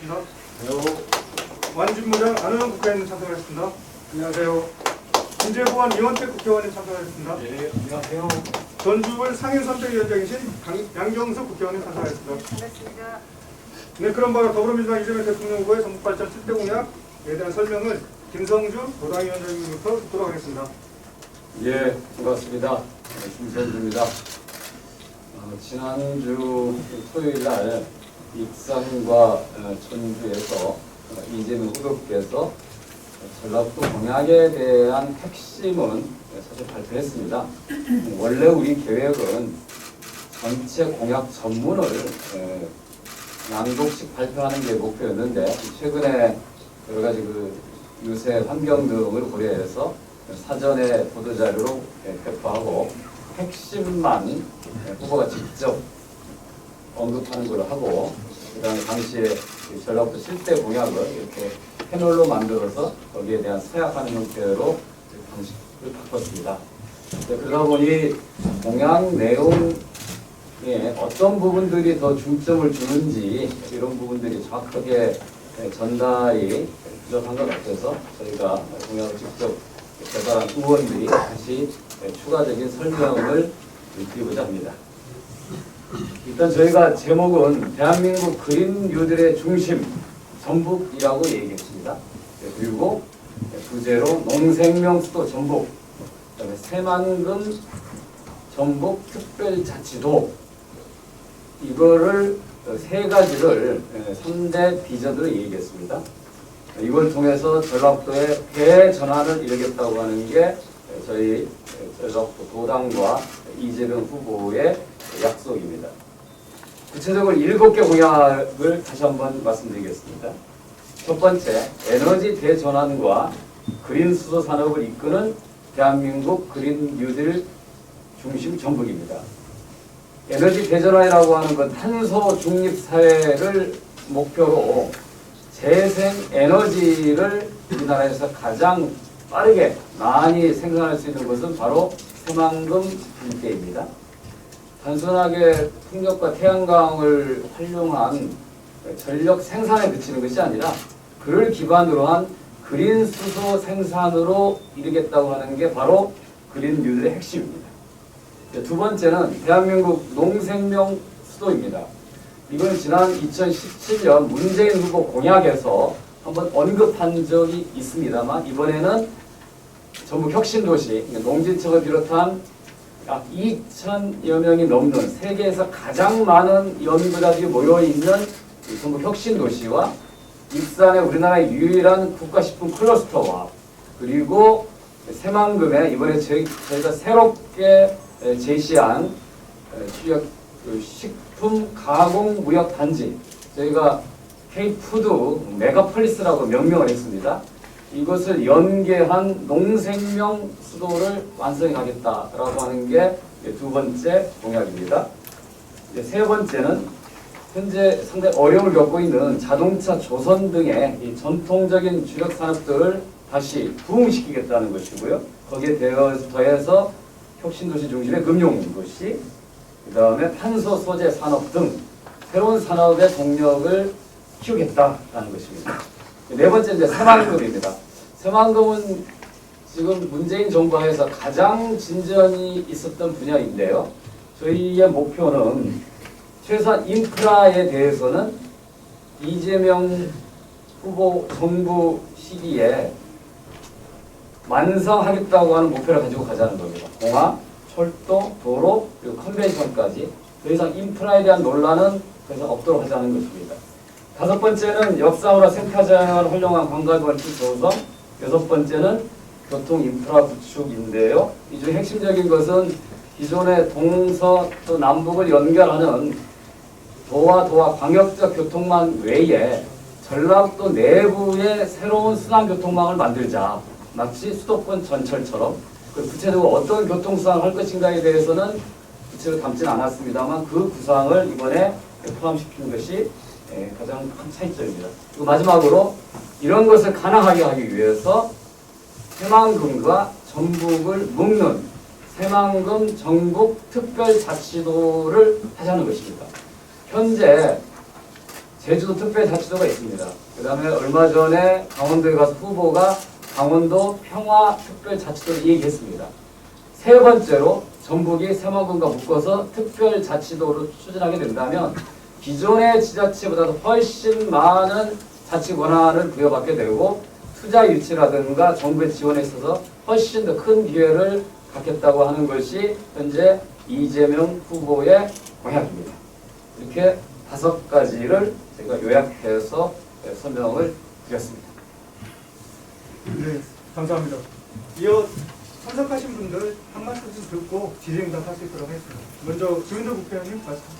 참석하셨습니다. 완진무장 안은영 국회의원 참석하셨습니다. 안녕하세요. 김재보안 이원택 국회의원님 참석하셨습니다. 네, 안녕하세요. 전주을 상임선대위원장이신 강- 양경수 국회의원님 참석하셨습니다. 반갑습니다. 네, 그럼 바로 더불어민주당 이재명 대통령 후보의 전국발전 7대 공약에 대한 설명을 김성주 도당위원장님부터 듣도록 하겠습니다. 예, 반갑습니다. 네, 김선주입니다. 어, 지난주 토요일 날 익산과 어, 전주에서 어, 이재명 후보께서 전라도 공약에 대한 핵심은 사실 발표했습니다. 원래 우리 계획은 전체 공약 전문을 에, 낭독씩 발표하는 게 목표였는데 최근에 여러 가지 그 유세 환경 등을 고려해서 사전에 보도자료로 예, 배포하고 핵심만 예, 후보가 직접 언급하는 걸로 하고 그다음에 당시에 이 전라북도 실대 공약을 이렇게 패널로 만들어서 거기에 대한 서약하는 형태로 방식을 바꿨습니다. 네, 그러다 보니 공약 내용에 어떤 부분들이 더 중점을 주는지 이런 부분들이 정확하게 예, 전달이 부족한 것 같아서 저희가 공약을 직접 개발한 의원들이 다시 예, 추가적인 설명을 드리고자 합니다. 일단 저희가 제목은 대한민국 그린 뉴딜의 중심 전북이라고 얘기했습니다. 네, 그리고 부제로 농생명 수도 전북, 그다음에 새만금 전북 특별자치도 이거를 어, 세 가지를 3대 비전으로 얘기했습니다. 이걸 통해서 전라북도의 대전환을 이루겠다고 하는 게 저희 전라북도 도당과 이재명 후보의 약속입니다. 구체적으로 일곱 개 공약을 다시 한번 말씀드리겠습니다. 첫 번째, 에너지 대전환과 그린 수소 산업을 이끄는 대한민국 그린 뉴딜 중심 전북입니다. 에너지 대전환이라고 하는 건 탄소 중립 사회를 목표로 재생 에너지를 우리나라에서 가장 빠르게 많이 생산할 수 있는 것은 바로 새만금 일대입니다. 단순하게 풍력과 태양광을 활용한 전력 생산에 그치는 것이 아니라 그를 기반으로 한 그린 수소 생산으로 이르겠다고 하는 게 바로 그린 뉴딜의 핵심입니다. 두 번째는 대한민국 농생명 수도입니다. 이건 지난 2017년 문재인 후보 공약에서 한번 언급한 적이 있습니다만 이번에는 전북 혁신도시 농진청을 비롯한 약 2천여 명이 넘는 세계에서 가장 많은 연구자들이 모여 있는 전북 혁신 도시와 익산의 우리나라의 유일한 국가식품 클러스터와 그리고 새만금에 이번에 저희, 저희가 새롭게 제시한 그 식품 가공 무역 단지 저희가 K푸드 메가폴리스라고 명명을 했습니다. 이것을 연계한 농생명 수도를 완성해 가겠다라고 하는 게 두 번째 공약입니다. 세 번째는 현재 상당히 어려움을 겪고 있는 자동차 조선 등의 이 전통적인 주력 산업들을 다시 부흥시키겠다는 것이고요. 거기에 더해서 혁신도시 중심의 금융도시, 그 다음에 탄소 소재 산업 등 새로운 산업의 동력을 키우겠다라는 것입니다. 네 번째 이제 새만금입니다. 새만금은 지금 문재인 정부 하에서 가장 진전이 있었던 분야인데요. 저희의 목표는 최소한 인프라에 대해서는 이재명 후보 정부 시기에 완성하겠다고 하는 목표를 가지고 가자는 겁니다. 공항, 철도, 도로, 그리고 컨벤션까지 더 이상 인프라에 대한 논란은 더 이상 없도록 하자는 것입니다. 다섯 번째는 역사문화 생태자연을 활용한 관광벌집 조성, 여섯 번째는 교통 인프라 구축인데요. 이 중 핵심적인 것은 기존의 동서 또 남북을 연결하는 도와 도와 광역적 교통망 외에 전라북도 내부에 새로운 순환 교통망을 만들자. 마치 수도권 전철처럼 그 구체적으로 어떤 교통수단을 할 것인가에 대해서는 구체로 담지는 않았습니다만 그 구상을 이번에 포함시키는 것이 예, 가장 큰 차이점입니다. 그리고 마지막으로 이런 것을 가능하게 하기 위해서 새만금과 전북을 묶는 새만금 전국 특별자치도를 하자는 것입니다. 현재 제주도 특별자치도가 있습니다. 그 다음에 얼마 전에 강원도에 가서 후보가 강원도 평화특별자치도를 얘기했습니다. 세 번째로 전북이 새만금과 묶어서 특별자치도로 추진하게 된다면 기존의 지자체보다도 훨씬 많은 자치 권한을 부여받게 되고 투자 유치라든가 정부의 지원에 있어서 훨씬 더 큰 기회를 갖겠다고 하는 것이 현재 이재명 후보의 공약입니다. 이렇게 다섯 가지를 제가 요약해서 설명을 드렸습니다. 네, 감사합니다. 이어 참석하신 분들 한 말씀씩 듣고 질의응답 할수 있도록 하겠습니다. 먼저 주인도 국회의원님 말씀.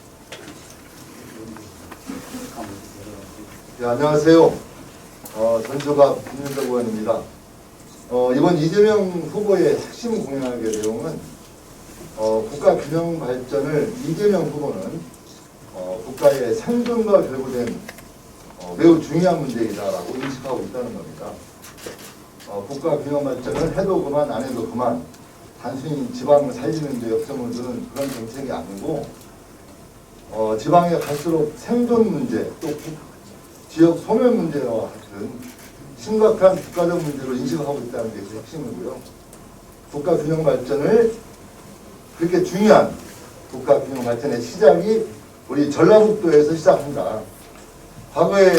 네, 안녕하세요. 어, 전조갑 김윤석 의원입니다. 어, 이번 이재명 후보의 핵심 공약의 내용은 어, 국가 균형 발전을 이재명 후보는 어, 국가의 생존과 결부된 어, 매우 중요한 문제이다라고 인식하고 있다는 겁니다. 어, 국가 균형 발전을 해도 그만 안 해도 그만 단순히 지방을 살리는 데 역점을 두는 그런 정책이 아니고 어, 지방에 갈수록 생존 문제 또 국- 지역 소멸 문제와 같은 심각한 국가적 문제로 인식하고 있다는 게그 핵심이고요. 국가 균형 발전을 그렇게 중요한 국가 균형 발전의 시작이 우리 전라북도에서 시작한다. 과거에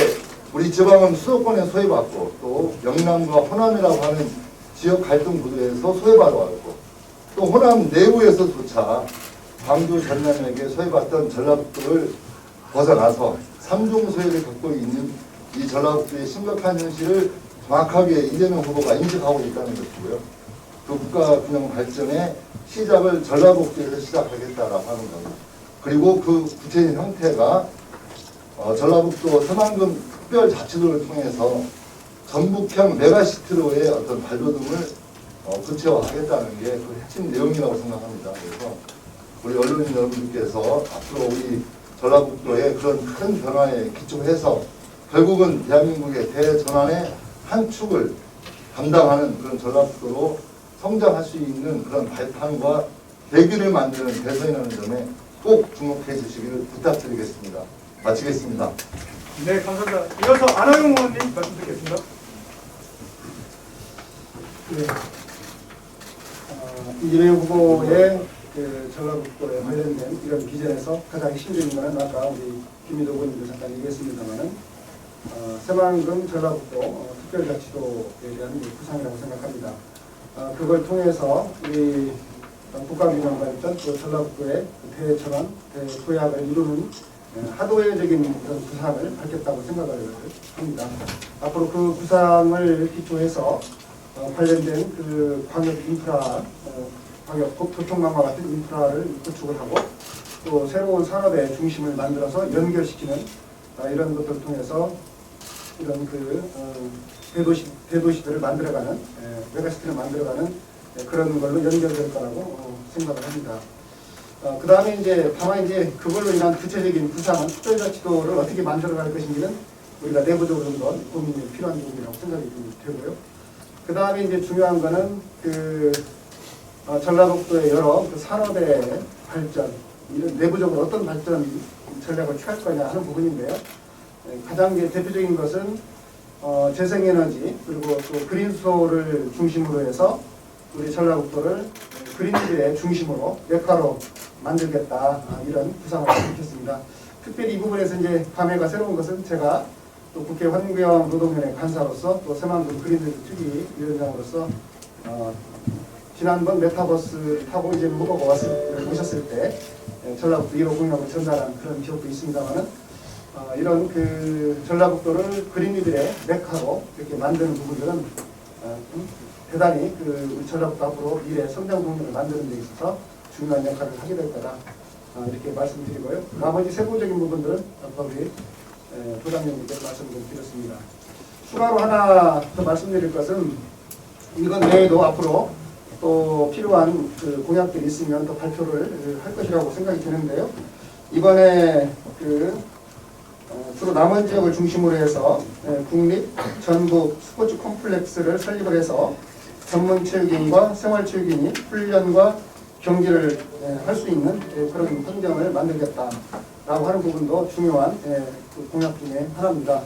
우리 지방은 수도권에 소외받고 또 영남과 호남이라고 하는 지역 갈등 구도에서 소외받아왔고 또 호남 내부에서조차 광주 전남에게 소외받던 전라북도를 벗어나서 삼중 소외를 겪고 있는 이 전라북도의 심각한 현실을 정확하게 이재명 후보가 인식하고 있다는 것이고요. 그 국가 균형 발전의 시작을 전라북도에서 시작하겠다라고 하는 겁니다. 그리고 그 구체적인 형태가 어, 전라북도 서만금 특별자치도를 통해서 전북형 메가시티로의 어떤 발돋움을 어, 구체화하겠다는 게 그 핵심 내용이라고 생각합니다. 그래서 우리 언론인 여러분들께서 앞으로 우리 전라북도의 그런 큰 변화에 기초해서 결국은 대한민국의 대전환의 한 축을 담당하는 그런 전라북도로 성장할 수 있는 그런 발판과 계기를 만드는 대선이라는 점에 꼭 주목해 주시기를 부탁드리겠습니다. 마치겠습니다. 네, 감사합니다. 이어서 안하용 의원님 말씀 드리겠습니다. 네. 어, 이재명 후보의 그 전라북도에 관련된 이런 비전에서 가장 핵심적인 것은 아까 우리 김민도 의원님도 잠깐 얘기했습니다만은 어, 새만금 전라북도 어, 특별자치도에 대한 이 구상이라고 생각합니다. 어, 그걸 통해서 우리 발전 또 전라북도의 그 대전환, 대도약을 이루는 어, 하도회적인 그런 구상을 밝혔다고 생각을 합니다. 앞으로 그 구상을 기초해서 어, 관련된 그 광역 인프라, 어, 광역 교- 교통망과 같은 인프라를 구축을 하고 또 새로운 산업의 중심을 만들어서 연결시키는 어, 이런 것들을 통해서 이런 그 어, 대도시 대도시들을 만들어가는 에, 메가시티를 만들어가는 에, 그런 걸로 연결될 거라고 어, 생각을 합니다. 어, 그 다음에 이제 다만 이제 그걸로 인한 구체적인 구상은 특별자치도를 어떻게 만들어갈 것인지는 우리가 내부적으로 좀더 고민이 필요한 부분이라고 생각이 좀 되고요. 그 다음에 이제 중요한 거는 그 어, 전라북도의 여러 그 산업의 발전, 이런 내부적으로 어떤 발전 전략을 취할 거냐 하는 부분인데요. 예, 가장 대표적인 것은 어, 재생에너지 그리고 또 그린수소를 중심으로 해서 우리 전라북도를 그린지의 중심으로 메카로 만들겠다 아, 이런 구상을 밝혔습니다. 특별히 이 부분에서 이제 감회가 새로운 것은 제가 또 국회 환경 노동위원회 간사로서 또 새만금 그린들 특위 위원장으로서 어, 지난번 메타버스 타고 이제 후보가 왔을, 오셨을 때 예, 전라북도 1호 공약을 전달한 그런 기억도 있습니다만은 어, 이런 그 전라북도를 그린이들의 메카로 이렇게 만드는 부분들은 어, 음, 대단히 그 우리 전라북도 앞으로 미래 성장 동력을 만드는 데 있어서 중요한 역할을 하게 될 거다 어, 이렇게 말씀드리고요. 나머지 세부적인 부분들은 아까 우리 에, 부장님께 말씀 좀 드렸습니다. 추가로 하나 더 말씀드릴 것은 이건 외에도 앞으로 또 필요한 그 공약들이 있으면 또 발표를 할 것이라고 생각이 드는데요. 이번에 그 어, 주로 남원 지역을 중심으로 해서 예, 국립 전국 스포츠 콤플렉스를 설립을 해서 전문 체육인과 생활 체육인이 훈련과 경기를 할 수 있는 예, 그런 환경을 만들겠다. 라고 하는 부분도 중요한 예, 그 공약 중에 하나입니다.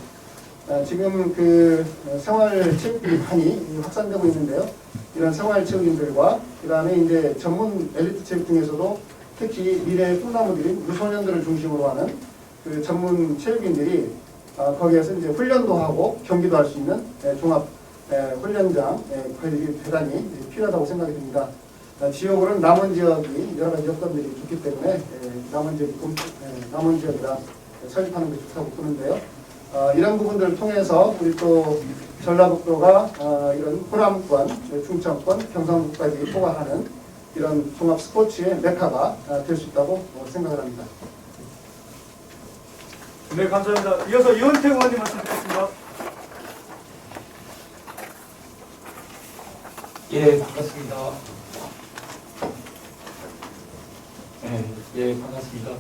아, 지금 그 어, 생활체육들이 많이 확산되고 있는데요. 이런 생활체육인들과 그 다음에 이제 전문 엘리트 체육 중에서도 특히 미래 꿈나무들인 유소년들을 중심으로 하는 그 전문 체육인들이 아, 거기에서 이제 훈련도 하고 경기도 할 수 있는 예, 종합 예, 훈련장 예, 그게 대단히 필요하다고 생각이 듭니다. 아, 지역으로는 남원 지역이 여러 가지 여건들이 좋기 때문에 예, 남원 지역이 남원 지역이라 설립하는 게 좋다고 보는데요. 아, 이런 부분들을 통해서 우리 또 전라북도가 아, 이런 호남권, 예, 충청권, 경상북까지 포괄하는 이런 종합 스포츠의 메카가 아, 될수 있다고 어, 생각을 합니다. 네, 감사합니다. 이어서 이원태 의원님 말씀 듣겠습니다. 예, 반갑습니다. 예, 예, 반갑습니다.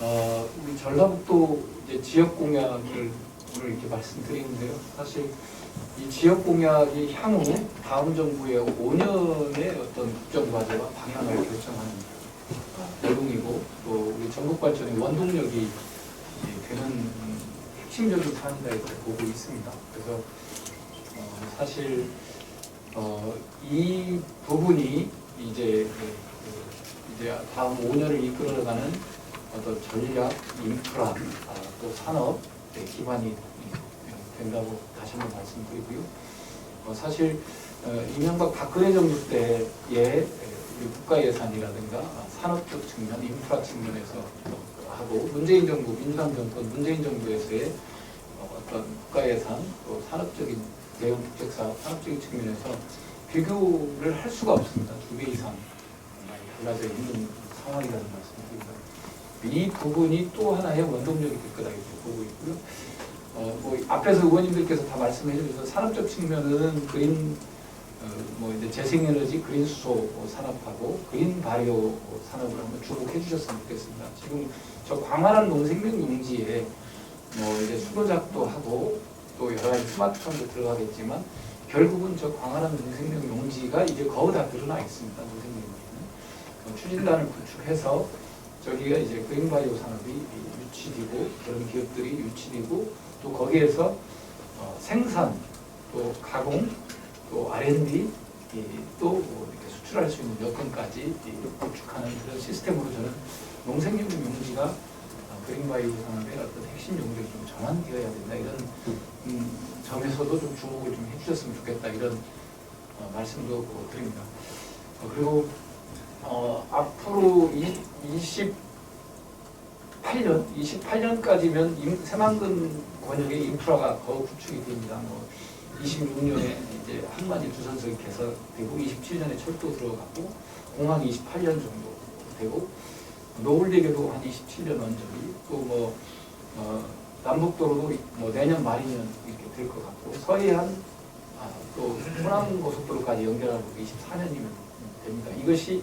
어, 우리 전라북도 이제 지역 공약을 오늘 이렇게 말씀드리는데요. 사실 이 지역 공약이 향후 다음 정부의 5년의 어떤 국정 과제와 방향을 결정하는 어, 내용이고 또 우리 전국 발전의 원동력이 이 되는 음, 핵심적인 사안이다 이렇게 보고 있습니다. 그래서 어, 사실 어, 이 부분이 이제 그, 그, 이제 다음 5년을 이끌어가는 어떤 전략, 인프라, 아, 또 산업 의 기반이 된다고 다시 한번 말씀드리고요. 어, 사실 어, 이명박 박근혜 정부 때의 우리 국가 예산이라든가 산업적 측면, 인프라 측면에서 하고 문재인 정부, 민주당 정권, 문재인 정부에서의 어, 어떤 국가 예산, 또 산업적인 대형 국책 사업, 산업적인 측면에서 비교를 할 수가 없습니다. 두 배 이상 많이 달라져 있는 상황이라는 말씀드립니다. 이 부분이 또 하나의 원동력이 될 이렇게 보고 있고요. 어, 뭐 앞에서 의원님들께서 다 말씀해 주셔서 산업적 측면은 그린 어, 뭐 이제 재생에너지 그린 수소 산업하고 그린 바이오 산업을 한번 주목해 주셨으면 좋겠습니다. 지금 저 광활한 농생명 용지에 뭐 이제 수로작도 하고 또 여러 가지 스마트폰도 들어가겠지만 결국은 저 광활한 농생명 용지가 이제 거의 다 드러나 있습니다. 농생명에는 어, 추진단을 구축해서 저기가 이제 그린바이오 산업이 유치되고 그런 기업들이 유치되고 또 거기에서 어, 생산 또 가공 또 R&D 이, 또뭐 이렇게 수출할 수 있는 여건까지 이, 구축하는 그런 시스템으로 저는 농생명 용지가 어, 그린바이오 산업의 어떤 핵심 용도가 좀 전환되어야 된다 이런 음, 점에서도 좀 주목을 좀 해주셨으면 좋겠다 이런 어, 말씀도 뭐 드립니다. 어, 그리고 어, 앞으로 이, 28년, 28년까지면 새만금 권역의 인프라가 더 구축이 됩니다. 뭐 26년에 이제 한마디 두선석이 개설되고 27년에 철도 들어가고 공항 28년 정도 되고 노을대교도 한 27년 언저리 또뭐 어, 남북도로도 뭐 내년 말이면 이렇게 될 것 같고 서해안 아, 또 호남 고속도로까지 연결하고 24년이면 됩니다. 이것이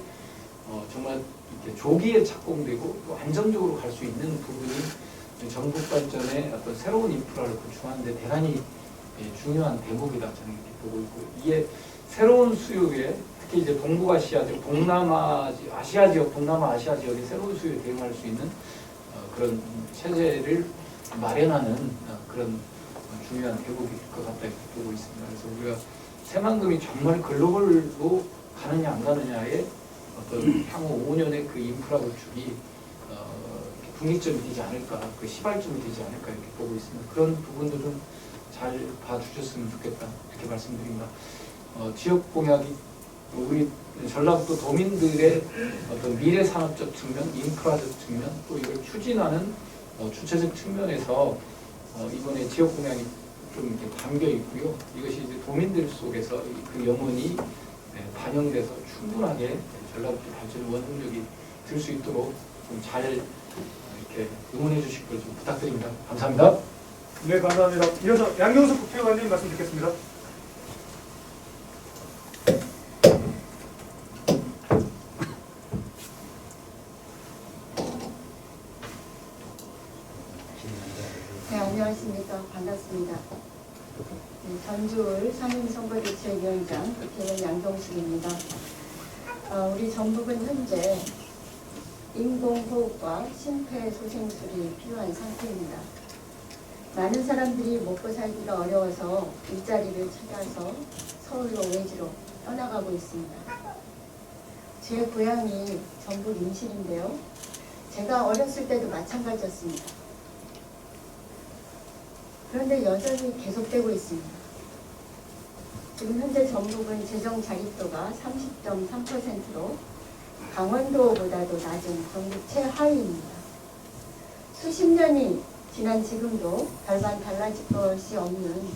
어, 정말 이렇게 조기에 착공되고 또 안정적으로 갈 수 있는 부분이 전국 발전의 어떤 새로운 인프라를 구축하는데 대단히 예, 중요한 대목이다 저는 이렇게 보고 있고 이게 새로운 수요에 특히 이제 동북아시아 지역, 동남아 지- 아시아 지역, 동남아 아시아 지역의 새로운 수요에 대응할 수 있는 어, 그런 체제를 마련하는 어, 그런 어, 중요한 대목이 될것 같다 이렇게 보고 있습니다. 그래서 우리가 새만금이 정말 글로벌로 가느냐 안 가느냐에 어떤 향후 5년의 그 인프라 구축이 어, 분기점이 되지 않을까, 그 시발점이 되지 않을까 이렇게 보고 있습니다. 그런 부분도 좀 잘 봐주셨으면 좋겠다 이렇게 말씀드립니다. 어, 지역 공약이 우리 전라북도 도민들의 어떤 미래 산업적 측면, 인프라적 측면, 또 이걸 추진하는 어, 주체적 측면에서 어, 이번에 지역 공약이 좀 이렇게 담겨 있고요. 이것이 이제 도민들 속에서 이- 그 영혼이 네, 반영돼서 충분하게 전라북도 발전 원동력이 될수 있도록 좀 잘 이렇게 응원해 주실 걸 좀 부탁드립니다. 감사합니다. 네, 감사합니다. 이어서 양경수 국회의원님 말씀 듣겠습니다. 네, 안녕하십니까. 반갑습니다. 네, 전주울 상임선거대책위원장 국회의원 양동숙입니다. 전북은 현재 인공호흡과 심폐소생술이 필요한 상태입니다. 많은 사람들이 먹고 살기가 어려워서 일자리를 찾아서 서울로 외지로 떠나가고 있습니다. 제 고향이 전북 인실인데요. 제가 어렸을 때도 마찬가지였습니다. 그런데 여전히 계속되고 있습니다. 지금 현재 전북은 재정 자립도가 30.3%로 강원도보다도 낮은 전국 최하위입니다. 수십 년이 지난 지금도 별반 달라질 것이 없는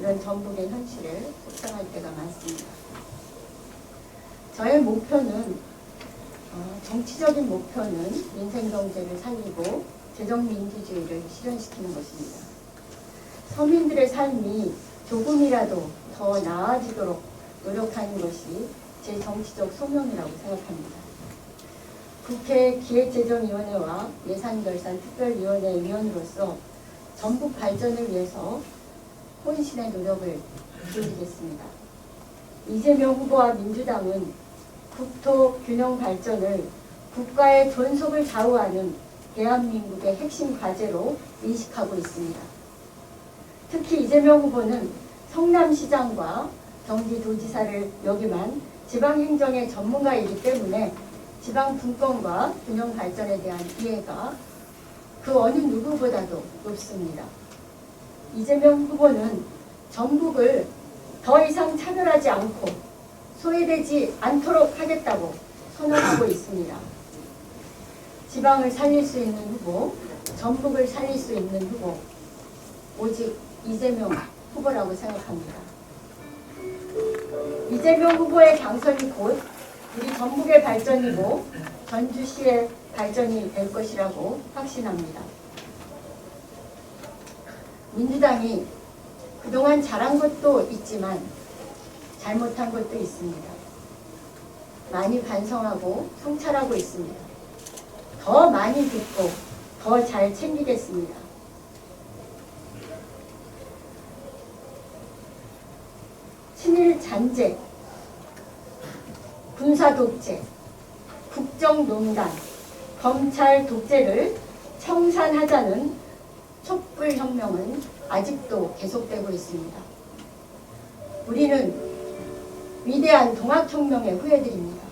이런 전북의 현실에 속상할 때가 많습니다. 저의 목표는 어, 정치적인 목표는 민생 경제를 살리고 재정 민주주의를 실현시키는 것입니다. 서민들의 삶이 조금이라도 더 나아지도록 노력하는 것이 제 정치적 소명이라고 생각합니다. 국회 기획재정위원회와 예산결산특별위원회 위원으로서 전북 발전을 위해서 혼신의 노력을 기울이겠습니다. 이재명 후보와 민주당은 국토 균형 발전을 국가의 존속을 좌우하는 대한민국의 핵심 과제로 인식하고 있습니다. 특히 이재명 후보는 성남시장과 경기도지사를 역임한 지방행정의 전문가이기 때문에 지방 분권과 균형 발전에 대한 이해가 그 어느 누구보다도 높습니다. 이재명 후보는 전북을 더 이상 차별하지 않고 소외되지 않도록 하겠다고 선언하고 있습니다. 지방을 살릴 수 있는 후보, 전북을 살릴 수 있는 후보, 오직 이재명 후보라고 생각합니다. 이재명 후보의 당선이 곧 우리 전북의 발전이고 전주시의 발전이 될 것이라고 확신합니다. 민주당이 그동안 잘한 것도 있지만 잘못한 것도 있습니다. 많이 반성하고 성찰하고 있습니다. 더 많이 듣고 더 잘 챙기겠습니다. 친일 잔재, 군사 독재, 국정농단, 검찰 독재를 청산하자는 촛불 혁명은 아직도 계속되고 있습니다. 우리는 위대한 동학혁명의 후예들입니다.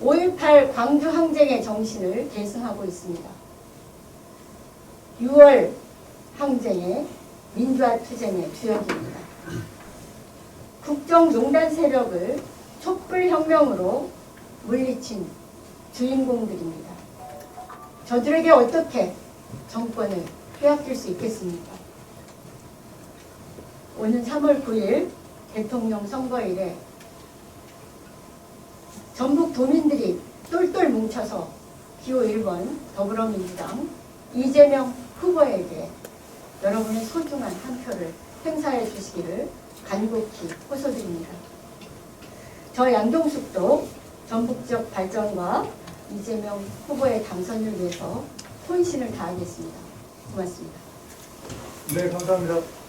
5.18 광주 항쟁의 정신을 계승하고 있습니다. 6월 항쟁의 민주화 투쟁의 주역입니다. 국정농단 세력을 촛불혁명으로 물리친 주인공들입니다. 저들에게 어떻게 정권을 빼앗길 수 있겠습니까? 오는 3월 9일 대통령 선거일에 전북 도민들이 똘똘 뭉쳐서 기호 1번 더불어민주당 이재명 후보에게 여러분의 소중한 한 표를 행사해 주시기를 간곡히 호소드립니다. 저 양동숙도 전북 지역 발전과 이재명 후보의 당선을 위해서 혼신을 다하겠습니다. 고맙습니다. 네, 감사합니다.